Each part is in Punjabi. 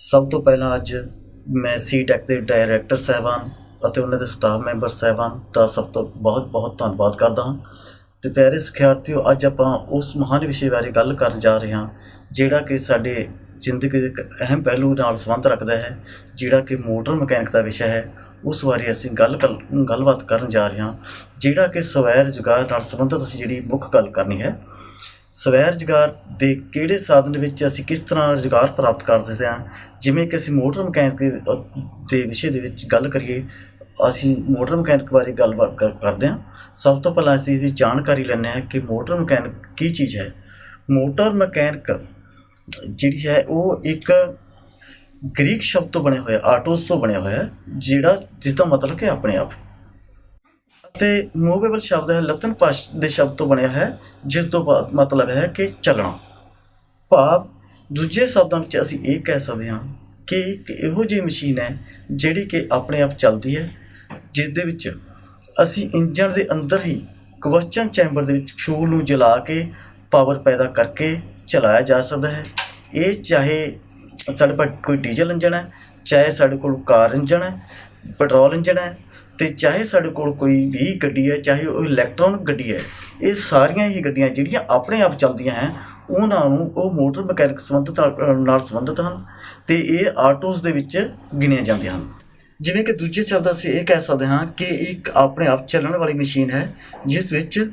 ਸਭ ਤੋਂ ਪਹਿਲਾਂ ਅੱਜ ਮੈਂ ਸੀਟੈਕ ਦੇ ਡਾਇਰੈਕਟਰ ਸਾਹਿਬਾਨ ਅਤੇ ਉਹਨਾਂ ਦੇ ਸਟਾਫ ਮੈਂਬਰ ਸਾਹਿਬਾਨ ਦਾ ਸਭ ਤੋਂ ਬਹੁਤ ਬਹੁਤ ਧੰਨਵਾਦ ਕਰਦਾ ਹਾਂ। ਤੇ ਪਿਆਰੇ ਸਿਖਿਆਰਥੀਓ, ਅੱਜ ਆਪਾਂ ਉਸ ਮਹਾਨ ਵਿਸ਼ੇ ਬਾਰੇ ਗੱਲ ਕਰਨ ਜਾ ਰਹੇ ਹਾਂ, ਜਿਹੜਾ ਕਿ ਸਾਡੇ ਜ਼ਿੰਦਗੀ ਦੇ ਇੱਕ ਅਹਿਮ ਪਹਿਲੂ ਨਾਲ ਸੰਬੰਧ ਰੱਖਦਾ ਹੈ, ਜਿਹੜਾ ਕਿ ਮੋਟਰ ਮਕੈਨਿਕ ਦਾ ਵਿਸ਼ਾ ਹੈ। ਉਸ ਬਾਰੇ ਅਸੀਂ ਗੱਲ ਕਰ- ਗੱਲਬਾਤ ਕਰਨ ਜਾ ਰਹੇ ਹਾਂ, ਜਿਹੜਾ ਕਿ ਸਵੈ ਰੁਜ਼ਗਾਰ ਨਾਲ ਸੰਬੰਧਿਤ ਅਸੀਂ ਜਿਹੜੀ ਮੁੱਖ ਗੱਲ ਕਰਨੀ ਹੈ ਸਵੈ ਰੁਜ਼ਗਾਰ ਦੇ ਕਿਹੜੇ ਸਾਧਨ ਵਿੱਚ ਅਸੀਂ ਕਿਸ ਤਰ੍ਹਾਂ ਰੁਜ਼ਗਾਰ ਪ੍ਰਾਪਤ ਕਰ ਸਕਦੇ ਹਾਂ? ਜਿਵੇਂ ਕਿ ਅਸੀਂ ਮੋਟਰ ਮਕੈਨਿਕ ਦੇ ਦੇ ਵਿਸ਼ੇ ਦੇ ਵਿੱਚ ਗੱਲ ਕਰੀਏ, ਅਸੀਂ ਮੋਟਰ ਮਕੈਨਿਕ ਬਾਰੇ ਗੱਲਬਾਤ ਕਰ- ਕਰਦੇ ਹਾਂ। ਸਭ ਤੋਂ ਪਹਿਲਾਂ ਅਸੀਂ ਇਹਦੀ ਜਾਣਕਾਰੀ ਲੈਂਦੇ ਹਾਂ ਕਿ ਮੋਟਰ ਮਕੈਨਿਕ ਕੀ ਚੀਜ਼ ਹੈ। ਮੋਟਰ ਮਕੈਨਿਕ ਜਿਹੜੀ ਹੈ, ਉਹ ਇੱਕ ਗ੍ਰੀਕ ਸ਼ਬਦ ਤੋਂ ਬਣਿਆ ਹੋਇਆ, ਆਟੋਸ ਤੋਂ ਬਣਿਆ ਹੋਇਆ, ਜਿਹੜਾ ਜਿਸ ਦਾ ਮਤਲਬ ਕਿ ਆਪਣੇ ਆਪ। ਤੇ ਮੂਵੇਬਲ ਸ਼ਬਦ ਹੈ, ਲਤਨ ਭਾਸ਼ ਦੇ ਸ਼ਬਦ ਤੋਂ ਬਣਿਆ ਹੈ, ਜਿਸ ਤੋਂ ਬਾਅਦ ਮਤਲਬ ਹੈ ਕਿ ਚੱਲਣਾ। ਭਾਵ, ਦੂਜੇ ਸ਼ਬਦਾਂ ਵਿੱਚ ਅਸੀਂ ਇਹ ਕਹਿ ਸਕਦੇ ਹਾਂ ਕਿ ਇੱਕ ਇਹੋ ਜਿਹੀ ਮਸ਼ੀਨ ਹੈ, ਜਿਹੜੀ ਕਿ ਆਪਣੇ ਆਪ ਚੱਲਦੀ ਹੈ, ਜਿਸ ਦੇ ਵਿੱਚ ਅਸੀਂ ਇੰਜਨ ਦੇ ਅੰਦਰ ਹੀ ਕਵਸਚਨ ਚੈਂਬਰ ਦੇ ਵਿੱਚ ਫਿਊਲ ਨੂੰ ਜਲਾ ਕੇ ਪਾਵਰ ਪੈਦਾ ਕਰਕੇ ਚਲਾਇਆ ਜਾ ਸਕਦਾ ਹੈ। ਇਹ ਚਾਹੇ ਸਾਡੇ ਕੋਲ ਕੋਈ ਡੀਜ਼ਲ ਇੰਜਨ ਹੈ, ਚਾਹੇ ਸਾਡੇ ਕੋਲ ਕਾਰ ਇੰਜਨ ਹੈ ਪੈਟਰੋਲ ਇੰਜਨ ਹੈ ਤੇ ਚਾਹੇ ਸਾਡੇ ਕੋਲ ਕੋਈ ਵੀ ਗੱਡੀ ਹੈ, ਚਾਹੇ ਉਹ ਇਲੈਕਟ੍ਰੋਨਿਕ ਗੱਡੀ ਹੈ, ਇਹ ਸਾਰੀਆਂ ਹੀ ਗੱਡੀਆਂ ਜਿਹੜੀਆਂ ਆਪਣੇ ਆਪ ਚੱਲਦੀਆਂ ਹੈ, ਉਹਨਾਂ ਨੂੰ ਉਹ ਮੋਟਰ ਮਕੈਨਿਕ ਸੰਬੰਧਿਤ ਨਾਲ- ਸੰਬੰਧਿਤ ਹਨ ਤੇ ਇਹ ਆਟੋਸ ਦੇ ਵਿੱਚ ਗਿਣੀਆਂ ਜਾਂਦੀਆਂ ਹਨ। ਜਿਵੇਂ ਕਿ ਦੂਜੇ ਸ਼ਬਦਾਂ ਅਸੀਂ ਇਹ ਕਹਿ ਸਕਦੇ ਹਾਂ ਕਿ ਇੱਕ ਆਪਣੇ ਆਪ ਚੱਲਣ ਵਾਲੀ ਮਸ਼ੀਨ ਹੈ, ਜਿਸ ਵਿੱਚ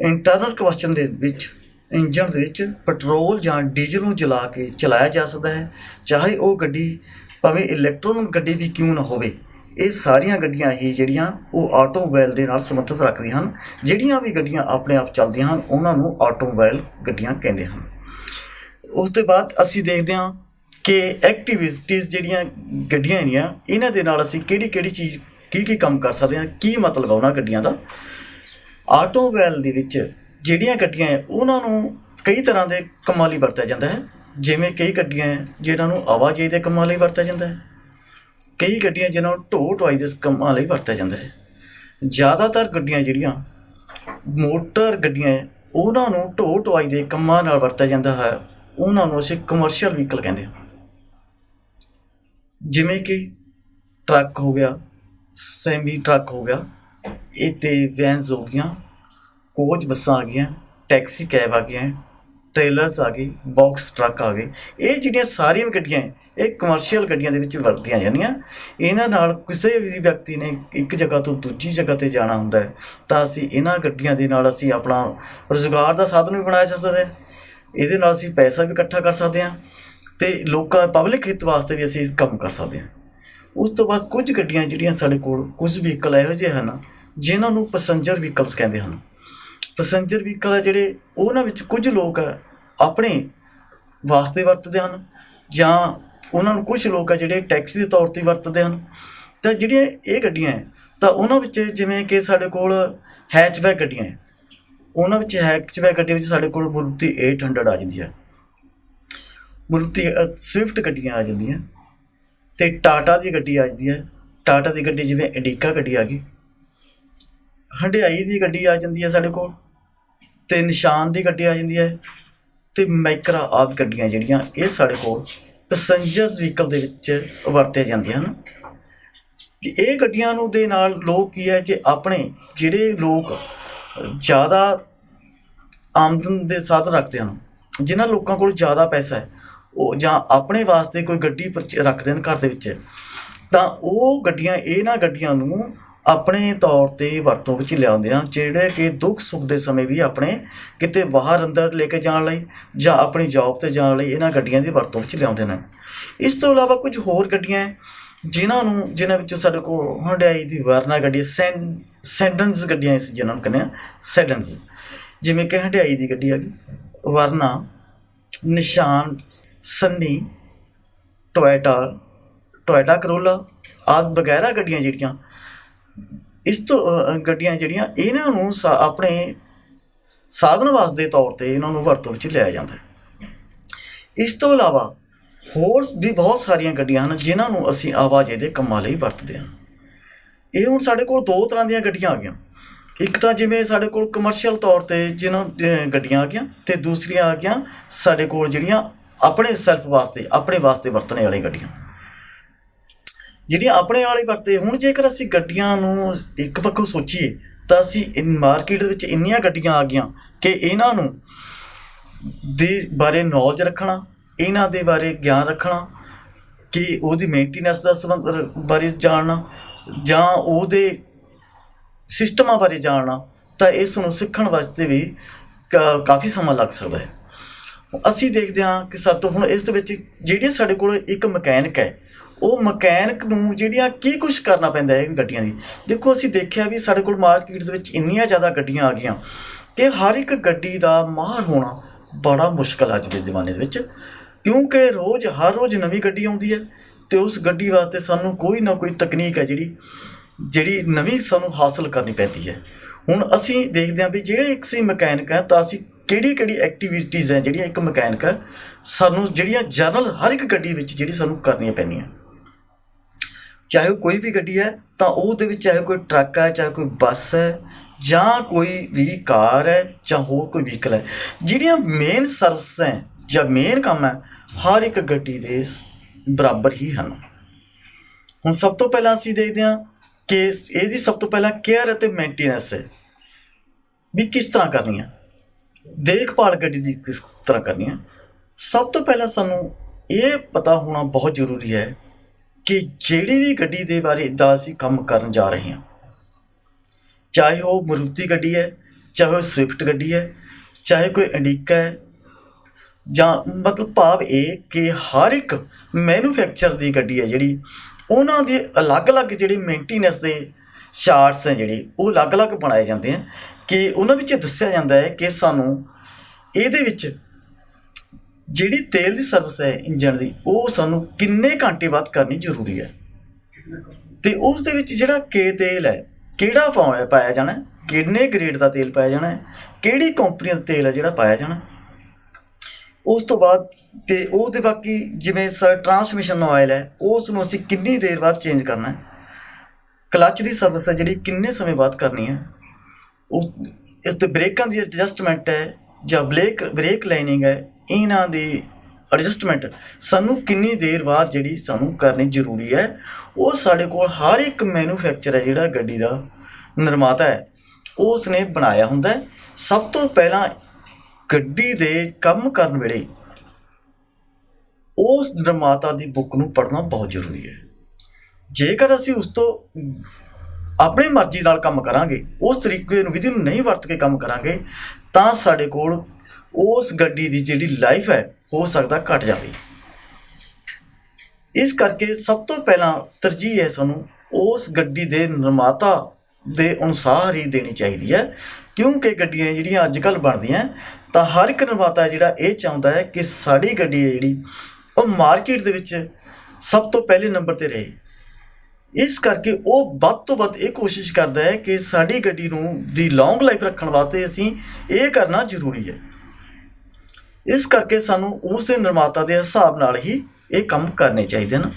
ਇੰਟਰਨਲ ਕਵਸਚਨ ਦੇ ਵਿੱਚ ਇੰਜਨ ਦੇ ਵਿੱਚ ਪੈਟਰੋਲ ਜਾਂ ਡੀਜ਼ਲ ਨੂੰ ਜਲਾ ਕੇ ਚਲਾਇਆ ਜਾ ਸਕਦਾ ਹੈ, ਚਾਹੇ ਉਹ ਗੱਡੀ ਭਾਵੇਂ ਇਲੈਕਟ੍ਰੋਨਿਕ ਗੱਡੀ ਵੀ ਕਿਉਂ ਨਾ ਹੋਵੇ। ਇਹ ਸਾਰੀਆਂ ਗੱਡੀਆਂ ਹੀ ਜਿਹੜੀਆਂ ਉਹ ਆਟੋਮੋਬਾਈਲ ਦੇ ਨਾਲ ਸੰਬੰਧਿਤ ਰੱਖਦੀਆਂ ਹਨ। ਜਿਹੜੀਆਂ ਵੀ ਗੱਡੀਆਂ ਆਪਣੇ ਆਪ ਚੱਲਦੀਆਂ ਹਨ, ਉਹਨਾਂ ਨੂੰ ਆਟੋਮੋਬਾਈਲ ਗੱਡੀਆਂ ਕਹਿੰਦੇ ਹਨ। ਉਸ ਤੋਂ ਬਾਅਦ ਅਸੀਂ ਦੇਖਦੇ ਹਾਂ ਕਿ ਐਕਟੀਵਿਟੀਜ਼ ਜਿਹੜੀਆਂ ਗੱਡੀਆਂ ਹੈਗੀਆਂ, ਇਹਨਾਂ ਦੇ ਨਾਲ ਅਸੀਂ ਕਿਹੜੀ ਕਿਹੜੀ ਚੀਜ਼, ਕੀ ਕੀ ਕੰਮ ਕਰ ਸਕਦੇ ਹਾਂ, ਕੀ ਮਤਲਬ ਆ ਉਹਨਾਂ ਗੱਡੀਆਂ ਦਾ। ਆਟੋਮੋਬਾਈਲ ਦੇ ਵਿੱਚ ਜਿਹੜੀਆਂ ਗੱਡੀਆਂ ਹੈ, ਉਹਨਾਂ ਨੂੰ ਕਈ ਤਰ੍ਹਾਂ ਦੇ ਕੰਮਾਂ ਲਈ ਵਰਤਿਆ ਜਾਂਦਾ ਹੈ। ਜਿਵੇਂ ਕਈ ਗੱਡੀਆਂ ਹੈ ਜਿਨ੍ਹਾਂ ਨੂੰ ਆਵਾਜਾਈ ਦੇ ਕੰਮਾਂ ਲਈ ਵਰਤਿਆ ਜਾਂਦਾ ਹੈ। ਕਈ ਗੱਡੀਆਂ ਜਿਨ੍ਹਾਂ ਨੂੰ ਢੋ ਢੁਆਈ ਦੇ ਕੰਮਾਂ ਲਈ ਵਰਤਿਆ ਜਾਂਦਾ ਹੈ। ਜ਼ਿਆਦਾਤਰ ਗੱਡੀਆਂ ਜਿਹੜੀਆਂ ਮੋਟਰ ਗੱਡੀਆਂ ਹੈ, ਉਹਨਾਂ ਨੂੰ ਢੋ ਢੁਆਈ ਦੇ ਕੰਮਾਂ ਨਾਲ ਵਰਤਿਆ ਜਾਂਦਾ ਹੈ। ਉਹਨਾਂ ਨੂੰ ਅਸੀਂ ਕਮਰਸ਼ੀਅਲ ਵਹੀਕਲ ਕਹਿੰਦੇ ਹਾਂ। ਜਿਵੇਂ ਕਿ ਟਰੱਕ ਹੋ ਗਿਆ ਸੈਮੀ ਟਰੱਕ ਹੋ ਗਿਆ ਇਹ ਤੇ ਵੈਨਸ ਹੋ ਗਈਆਂ ਕੋਚ ਬੱਸਾਂ ਆ ਗਈਆਂ ਟੈਕਸੀ ਕੈਬ ਆ ਗਈਆਂ ਟ੍ਰੇਲਰਸ ਆ ਗਏ ਬਾਕਸ ਟਰੱਕ ਆ ਗਏ। ਇਹ ਜਿਹੜੀਆਂ ਸਾਰੀਆਂ ਗੱਡੀਆਂ ਇਹ ਕਮਰਸ਼ੀਅਲ ਗੱਡੀਆਂ ਦੇ ਵਿੱਚ ਵਰਤੀਆਂ ਜਾਂਦੀਆਂ। ਇਹਨਾਂ ਨਾਲ ਕਿਸੇ ਵੀ ਵਿਅਕਤੀ ਨੇ ਇੱਕ ਜਗ੍ਹਾ ਤੋਂ ਦੂਜੀ ਜਗ੍ਹਾ ਤੇ ਜਾਣਾ ਹੁੰਦਾ ਹੈ, ਤਾਂ ਅਸੀਂ ਇਹਨਾਂ ਗੱਡੀਆਂ ਦੇ ਨਾਲ ਅਸੀਂ ਆਪਣਾ ਰੁਜ਼ਗਾਰ ਦਾ ਸਾਧਨ ਵੀ ਬਣਾਇਆ ਜਾ ਸਕਦਾ ਹੈ। ਇਹਦੇ ਨਾਲ ਅਸੀਂ ਪੈਸਾ ਵੀ ਇਕੱਠਾ ਕਰ ਸਕਦੇ ਹਾਂ ਤੇ ਲੋਕਾਂ ਪਬਲਿਕ ਹਿੱਤ ਵਾਸਤੇ ਵੀ ਅਸੀਂ ਕੰਮ ਕਰ ਸਕਦੇ ਹਾਂ। ਉਸ ਤੋਂ ਬਾਅਦ ਕੁਝ ਗੱਡੀਆਂ ਜਿਹੜੀਆਂ ਸਾਡੇ ਕੋਲ ਕੁਝ ਵਹੀਕਲ ਇਹੋ ਜਿਹੇ ਹਨ, ਜਿਨ੍ਹਾਂ ਨੂੰ ਪੈਸੰਜਰ ਵਹੀਕਲਸ ਕਹਿੰਦੇ ਹਨ। ਪੈਸੰਜਰ ਵਹੀਕਲ ਆ ਜਿਹੜੇ ਉਹਨਾਂ ਵਿੱਚ ਕੁਝ ਲੋਕ ਆਪਣੇ ਵਾਸਤੇ ਵਰਤਦੇ ਹਨ ਜਾਂ ਉਹਨਾਂ ਨੂੰ ਕੁਝ ਲੋਕ ਆ ਜਿਹੜੇ ਟੈਕਸੀ ਦੇ ਤੌਰ ਤੇ ਵਰਤਦੇ ਹਨ। ਤਾਂ ਜਿਹੜੀਆਂ ਇਹ ਗੱਡੀਆਂ ਹੈ, ਤਾਂ ਉਹਨਾਂ ਵਿੱਚ ਜਿਵੇਂ ਕਿ ਸਾਡੇ ਕੋਲ ਹੈਚਬੈਕ ਗੱਡੀਆਂ ਹੈ ਉਹਨਾਂ ਵਿੱਚ ਹੈਚਬੈਕ ਗੱਡੀਆਂ ਵਿੱਚ ਸਾਡੇ ਕੋਲ ਮਾਰੂਤੀ 800 ਆ ਜਾਂਦੀ ਹੈ ਮਾਰੂਤੀ ਸਵਿਫਟ ਗੱਡੀਆਂ ਆ ਜਾਂਦੀਆਂ ਤੇ ਟਾਟਾ ਦੀ ਗੱਡੀ ਆ ਜਾਂਦੀ ਹੈ ਟਾਟਾ ਦੀ ਗੱਡੀ ਜਿਵੇਂ ਇੰਡੀਕਾ ਗੱਡੀ ਆ ਗਈ। ਹੰਡਿਆਈ ਦੀ ਗੱਡੀ ਆ ਜਾਂਦੀ ਹੈ ਸਾਡੇ ਕੋਲ। ਅਤੇ ਨਿਸ਼ਾਨ ਦੀ ਗੱਡੀ ਆ ਜਾਂਦੀ ਹੈ ਅਤੇ ਮਾਈਕਰਾ ਆਦਿ ਗੱਡੀਆਂ ਜਿਹੜੀਆਂ ਇਹ ਸਾਡੇ ਕੋਲ ਪੈਸੰਜਰ ਵਹੀਕਲ ਦੇ ਵਿੱਚ ਵਰਤੀਆਂ ਜਾਂਦੀਆਂ ਹਨ। ਕਿ ਇਹ ਗੱਡੀਆਂ ਨੂੰ ਦੇ ਨਾਲ ਲੋਕ ਕੀ ਹੈ ਜੇ ਆਪਣੇ ਜਿਹੜੇ ਲੋਕ ਜ਼ਿਆਦਾ ਆਮਦਨ ਦੇ ਸਾਧਨ ਰੱਖਦੇ ਹਨ, ਜਿਨ੍ਹਾਂ ਲੋਕਾਂ ਕੋਲ ਜ਼ਿਆਦਾ ਪੈਸਾ ਹੈ, ਉਹ ਜਾਂ ਆਪਣੇ ਵਾਸਤੇ ਕੋਈ ਗੱਡੀ ਪਰਚ- ਰੱਖਦੇ ਹਨ ਘਰ ਦੇ ਵਿੱਚ, ਤਾਂ ਉਹ ਗੱਡੀਆਂ, ਇਹਨਾਂ ਗੱਡੀਆਂ ਨੂੰ ਆਪਣੇ ਤੌਰ ਤੇ ਵਰਤੋਂ ਵਿੱਚ ਲਿਆਉਂਦੇ ਹਾਂ ਜਿਹੜੇ ਕਿ ਦੁੱਖ ਸੁੱਖ ਦੇ ਸਮੇਂ ਵੀ ਆਪਣੇ ਕਿਤੇ ਬਾਹਰ ਅੰਦਰ ਲੈ ਕੇ ਜਾਣ ਲਈ ਜਾਂ ਆਪਣੀ ਜੌਬ ਤੇ ਜਾਣ ਲਈ ਇਹਨਾਂ ਗੱਡੀਆਂ ਦੀ ਵਰਤੋਂ ਵਿੱਚ ਲਿਆਉਂਦੇ ਨੇ। ਇਸ ਤੋਂ ਇਲਾਵਾ ਕੁਝ ਹੋਰ ਗੱਡੀਆਂ ਹੈ, ਜਿਨ੍ਹਾਂ ਨੂੰ ਜਿਨ੍ਹਾਂ ਵਿੱਚੋਂ ਸਾਡੇ ਕੋਲ ਹੁੰਡਾਈ ਦੀ ਵਰਨਾ ਗੱਡੀ ਹੈ, ਸੈਨ ਸੈਂਡਨਸ ਗੱਡੀਆਂ ਇਸ ਜਿਹਨਾਂ ਨੂੰ ਕਹਿੰਦੇ ਆ ਸੈਡਨਸ ਜਿਵੇਂ ਕਿ ਹੰਡਾਈ ਦੀ ਗੱਡੀ ਆ ਗਈ ਵਰਨਾ ਨਿਸ਼ਾਨ ਸੰਨੀ ਟੋਇਟਾ ਟੋਇਟਾ ਕਰੋਲਾ ਆਦਿ ਵਗੈਰਾ ਗੱਡੀਆਂ ਜਿਹੜੀਆਂ ਇਸ ਤੋਂ ਗੱਡੀਆਂ ਜਿਹੜੀਆਂ, ਇਹਨਾਂ ਨੂੰ ਸਾ- ਆਪਣੇ ਸਾਧਨ ਵਾਸਤੇ ਤੌਰ ਤੇ ਇਹਨਾਂ ਨੂੰ ਵਰਤੋਂ ਵਿੱਚ ਲਿਆ ਜਾਂਦਾ ਹੈ। ਇਸ ਤੋਂ ਇਲਾਵਾ ਹੋਰ ਵੀ ਬਹੁਤ ਸਾਰੀਆਂ ਗੱਡੀਆਂ ਹਨ ਜਿਨ੍ਹਾਂ ਨੂੰ ਅਸੀਂ ਆਵਾਜਾਈ ਦੇ ਕੰਮਾਂ ਲਈ ਵਰਤਦੇ ਹਾਂ। ਇਹ ਹੁਣ ਸਾਡੇ ਕੋਲ ਦੋ ਤਰ੍ਹਾਂ ਦੀਆਂ ਗੱਡੀਆਂ ਆ ਗਈਆਂ। ਇੱਕ ਤਾਂ ਜਿਵੇਂ ਸਾਡੇ ਕੋਲ ਕਮਰਸ਼ੀਅਲ ਤੌਰ ਤੇ ਜਿਹਨਾਂ ਗੱਡੀਆਂ ਆ ਗਈਆਂ ਤੇ ਦੂਸਰੀਆਂ ਆ ਗਈਆਂ ਸਾਡੇ ਕੋਲ ਜਿਹੜੀਆਂ ਆਪਣੇ ਸੈਲਫ ਵਾਸਤੇ, ਆਪਣੇ ਵਾਸਤੇ ਵਰਤਣੇ ਵਾਲੀ ਗੱਡੀਆਂ। ਜਿਹੜੀਆਂ ਆਪਣੇ ਵਾਲੇ ਵਰਤੇ, ਹੁਣ ਜੇਕਰ ਅਸੀਂ ਗੱਡੀਆਂ ਨੂੰ ਇੱਕ ਪੱਖੋਂ ਸੋਚੀਏ, ਤਾਂ ਅਸੀਂ ਮਾਰਕੀਟ ਦੇ ਵਿੱਚ ਇੰਨੀਆਂ ਗੱਡੀਆਂ ਆ ਗਈਆਂ ਕਿ ਇਹਨਾਂ ਨੂੰ ਦੇ ਬਾਰੇ ਨੌਲੇਜ ਰੱਖਣਾ, ਇਹਨਾਂ ਦੇ ਬਾਰੇ ਗਿਆਨ ਰੱਖਣਾ, ਕਿ ਉਹਦੀ ਮੇਨਟੇਨੈਂਸ ਦਾ ਸੰਬੰਧ ਬਾਰੇ ਜਾਣਨਾ, ਜਾਂ ਉਹਦੇ ਸਿਸਟਮਾਂ ਬਾਰੇ ਜਾਣਨਾ, ਤਾਂ ਇਸ ਨੂੰ ਸਿੱਖਣ ਵਾਸਤੇ ਵੀ ਕਾ- ਕਾਫੀ ਸਮਾਂ ਲੱਗ ਸਕਦਾ ਹੈ। ਅਸੀਂ ਦੇਖਦੇ ਹਾਂ ਕਿ ਸਾਡੇ ਤੋਂ ਹੁਣ ਇਸ ਦੇ ਵਿੱਚ, ਜਿਹੜੀ ਸਾਡੇ ਕੋਲ ਇੱਕ ਮਕੈਨਿਕ ਹੈ ਉਹ ਮਕੈਨਿਕ ਨੂੰ ਜਿਹੜੀਆਂ ਕੀ ਕੁਝ ਕਰਨਾ ਪੈਂਦਾ ਹੈ ਗੱਡੀਆਂ ਦੀ। ਦੇਖੋ, ਅਸੀਂ ਦੇਖਿਆ ਵੀ ਸਾਡੇ ਕੋਲ ਮਾਰਕੀਟ ਦੇ ਵਿੱਚ ਇੰਨੀਆਂ ਜ਼ਿਆਦਾ ਗੱਡੀਆਂ ਆ ਗਈਆਂ ਕਿ ਹਰ ਇੱਕ ਗੱਡੀ ਦਾ ਮਾਹਰ ਹੋਣਾ ਬੜਾ ਮੁਸ਼ਕਲ ਅੱਜ ਦੇ ਜ਼ਮਾਨੇ ਦੇ ਵਿੱਚ। ਕਿਉਂਕਿ ਰੋਜ਼, ਹਰ ਰੋਜ਼ ਨਵੀਂ ਗੱਡੀ ਆਉਂਦੀ ਹੈ ਤੇ ਉਸ ਗੱਡੀ ਵਾਸਤੇ ਸਾਨੂੰ ਕੋਈ ਨਾ ਕੋਈ ਤਕਨੀਕ ਹੈ ਜਿਹੜੀ ਜਿਹੜੀ ਨਵੀਂ ਸਾਨੂੰ ਹਾਸਲ ਕਰਨੀ ਪੈਂਦੀ ਹੈ। ਹੁਣ ਅਸੀਂ ਦੇਖਦੇ ਹਾਂ ਵੀ ਜਿਹੜੇ ਇੱਕ ਸੀ ਮਕੈਨਿਕ ਹੈ ਤਾਂ ਅਸੀਂ ਕਿਹੜੀ ਕਿਹੜੀ ਐਕਟੀਵਿਟੀਜ਼ ਹੈ ਜਿਹੜੀਆਂ ਇੱਕ ਮਕੈਨਿਕ ਹੈ, ਸਾਨੂੰ ਜਿਹੜੀਆਂ ਜਰਨਲ ਹਰ ਇੱਕ ਗੱਡੀ ਵਿੱਚ ਜਿਹੜੀ ਸਾਨੂੰ ਕਰਨੀਆਂ ਪੈਂਦੀਆਂ। ਚਾਹੇ ਉਹ ਕੋਈ ਵੀ ਗੱਡੀ ਹੈ, ਤਾਂ ਉਹ ਦੇ ਵਿੱਚ ਚਾਹੇ ਕੋਈ ਟਰੱਕ ਹੈ, ਚਾਹੇ ਕੋਈ ਬੱਸ ਹੈ, ਜਾਂ ਕੋਈ ਵੀ ਕਾਰ ਹੈ, ਜਾਂ ਹੋਰ ਕੋਈ ਵਹੀਕਲ ਹੈ, ਜਿਹੜੀਆਂ ਮੇਨ ਸਰਵਿਸ ਹੈ ਜਾਂ ਮੇਨ ਕੰਮ ਹੈ, ਹਰ ਇੱਕ ਗੱਡੀ ਦੇ ਬਰਾਬਰ ਹੀ ਹਨ। ਹੁਣ ਸਭ ਤੋਂ ਪਹਿਲਾਂ ਅਸੀਂ ਦੇਖਦੇ ਹਾਂ ਕਿ ਇਹਦੀ ਸਭ ਤੋਂ ਪਹਿਲਾਂ ਕੇਅਰ ਅਤੇ ਮੇਨਟੇਨੈਂਸ ਹੈ। ਵੀ ਕਿਸ ਤਰ੍ਹਾਂ ਕਰਨੀ ਹੈ? ਦੇਖਭਾਲ ਗੱਡੀ ਦੀ ਕਿਸ ਤਰ੍ਹਾਂ ਕਰਨੀ ਹੈ? ਸਭ ਤੋਂ ਪਹਿਲਾਂ ਸਾਨੂੰ ਇਹ ਪਤਾ ਹੋਣਾ ਬਹੁਤ ਜ਼ਰੂਰੀ ਹੈ ਕਿ ਜਿਹੜੀ ਵੀ ਗੱਡੀ ਦੇ ਬਾਰੇ ਦਾ ਅਸੀਂ ਕੰਮ ਕਰਨ ਜਾ ਰਹੇ ਹਾਂ। ਚਾਹੇ ਉਹ ਮਰੂਤੀ ਗੱਡੀ ਹੈ, ਚਾਹੇ ਉਹ ਸਵਿਫਟ ਗੱਡੀ ਹੈ, ਚਾਹੇ ਕੋਈ ਇੰਡੀਕਾ ਹੈ, ਜਾਂ ਮਤਲਬ ਭਾਵ ਇਹ ਕਿ ਹਰ ਇੱਕ ਮੈਨੂਫੈਕਚਰ ਦੀ ਗੱਡੀ ਹੈ ਜਿਹੜੀ, ਉਹਨਾਂ ਦੇ ਅਲੱਗ-ਅਲੱਗ ਜਿਹੜੇ ਮੇਨਟੇਨੈਂਸ ਦੇ ਚਾਰਟਸ ਹੈ ਜਿਹੜੇ, ਉਹ ਅਲੱਗ-ਅਲੱਗ ਬਣਾਏ ਜਾਂਦੇ ਆ। ਕਿ ਉਹਨਾਂ ਵਿੱਚ ਦੱਸਿਆ ਜਾਂਦਾ ਹੈ ਕਿ ਸਾਨੂੰ ਇਹਦੇ ਵਿੱਚ ਜਿਹੜੀ ਤੇਲ ਦੀ ਸਰਵਿਸ ਹੈ ਇੰਜਨ ਦੀ, ਉਹ ਸਾਨੂੰ ਕਿੰਨੇ ਘੰਟੇ ਬਾਅਦ ਕਰਨੀ ਜ਼ਰੂਰੀ ਹੈ। ਤੇ ਉਸ ਦੇ ਵਿੱਚ ਜਿਹੜਾ ਕੇ ਤੇਲ ਹੈ, ਕਿਹੜਾ ਪਾਉਣਾ ਪਾਇਆ ਜਾਣਾ ਕਿੰਨੇ ਗ੍ਰੇਡ ਦਾ ਤੇਲ ਪਾਇਆ ਜਾਣਾ ਕਿਹੜੀ ਕੰਪਨੀ ਦਾ ਤੇਲ ਹੈ ਜਿਹੜਾ ਪਾਇਆ ਜਾਣਾ ਉਸ ਤੋਂ ਬਾਅਦ ਤੇ ਉਹਦੇ ਬਾਕੀ ਜਿਵੇਂ ਸਰ ਟਰਾਂਸਮਿਸ਼ਨ ਆਇਲ ਹੈ, ਉਸ ਨੂੰ ਅਸੀਂ ਕਿੰਨੀ ਦੇਰ ਬਾਅਦ ਚੇਂਜ ਕਰਨਾ ਹੈ। ਕਲੱਚ ਦੀ ਸਰਵਿਸ ਹੈ ਜਿਹੜੀ ਕਿੰਨੇ ਸਮੇਂ ਬਾਅਦ ਕਰਨੀ ਹੈ। ਉਸ ਇਸ ਤੇ ਬ੍ਰੇਕਾਂ ਦੀ ਐਡਜਸਟਮੈਂਟ ਹੈ ਜਾਂ ਬ੍ਰੇਕ ਬ੍ਰੇਕ ਲਾਈਨਿੰਗ ਹੈ ਇਹਨਾਂ ਦੀ ਐਡਜਸਟਮੈਂਟ ਸਾਨੂੰ ਕਿੰਨੀ ਦੇਰ ਬਾਅਦ ਜਿਹੜੀ ਸਾਨੂੰ ਕਰਨੀ ਜ਼ਰੂਰੀ ਹੈ, ਉਹ ਸਾਡੇ ਕੋਲ ਹਰ ਇੱਕ ਮੈਨੂਫੈਕਚਰ ਹੈ ਜਿਹੜਾ ਗੱਡੀ ਦਾ ਨਿਰਮਾਤਾ ਹੈ ਉਸ ਨੇ ਬਣਾਇਆ ਹੁੰਦਾ ਸਭ ਤੋਂ ਪਹਿਲਾਂ ਗੱਡੀ ਦੇ ਕੰਮ ਕਰਨ ਵੇਲੇ ਉਸ ਨਿਰਮਾਤਾ ਦੀ ਬੁੱਕ ਨੂੰ ਪੜ੍ਹਨਾ ਬਹੁਤ ਜ਼ਰੂਰੀ ਹੈ। ਜੇਕਰ ਅਸੀਂ ਉਸ ਤੋਂ ਆਪਣੀ ਮਰਜ਼ੀ ਨਾਲ ਕੰਮ ਕਰਾਂਗੇ, ਉਸ ਤਰੀਕੇ ਨੂੰ, ਵਿਧੀ ਨੂੰ ਨਹੀਂ ਵਰਤ ਕੇ ਕੰਮ ਕਰਾਂਗੇ, ਤਾਂ ਸਾਡੇ ਕੋਲ ਉਸ ਗੱਡੀ ਦੀ ਜਿਹੜੀ ਲਾਈਫ ਹੈ, ਹੋ ਸਕਦਾ ਘਟ ਜਾਵੇ। ਇਸ ਕਰਕੇ ਸਭ ਤੋਂ ਪਹਿਲਾਂ ਤਰਜੀਹ ਹੈ ਸਾਨੂੰ ਉਸ ਗੱਡੀ ਦੇ ਨਿਰਮਾਤਾ ਦੇ ਅਨੁਸਾਰ ਹੀ ਦੇਣੀ ਚਾਹੀਦੀ ਹੈ। ਕਿਉਂਕਿ ਗੱਡੀਆਂ ਜਿਹੜੀਆਂ ਅੱਜ ਕੱਲ੍ਹ ਬਣਦੀਆਂ, ਤਾਂ ਹਰ ਇੱਕ ਨਿਰਮਾਤਾ ਜਿਹੜਾ ਇਹ ਚਾਹੁੰਦਾ ਹੈ ਕਿ ਸਾਡੀ ਗੱਡੀ ਹੈ ਜਿਹੜੀ, ਉਹ ਮਾਰਕੀਟ ਦੇ ਵਿੱਚ ਸਭ ਤੋਂ ਪਹਿਲੇ ਨੰਬਰ ਤੇ ਰਹੇ। ਇਸ ਕਰਕੇ ਉਹ ਵੱਧ ਤੋਂ ਵੱਧ ਇਹ ਕੋਸ਼ਿਸ਼ ਕਰਦਾ ਹੈ ਕਿ ਸਾਡੀ ਗੱਡੀ ਨੂੰ ਦੀ ਲੌਂਗ ਲਾਈਫ ਰੱਖਣ ਵਾਸਤੇ ਅਸੀਂ ਇਹ ਕਰਨਾ ਜ਼ਰੂਰੀ ਹੈ। ਇਸ ਕਰਕੇ ਸਾਨੂੰ ਉਸ ਦੇ ਨਿਰਮਾਤਾ ਦੇ ਹਿਸਾਬ ਨਾਲ ਹੀ ਇਹ ਕੰਮ ਕਰਨੇ ਚਾਹੀਦੇ ਹਨ।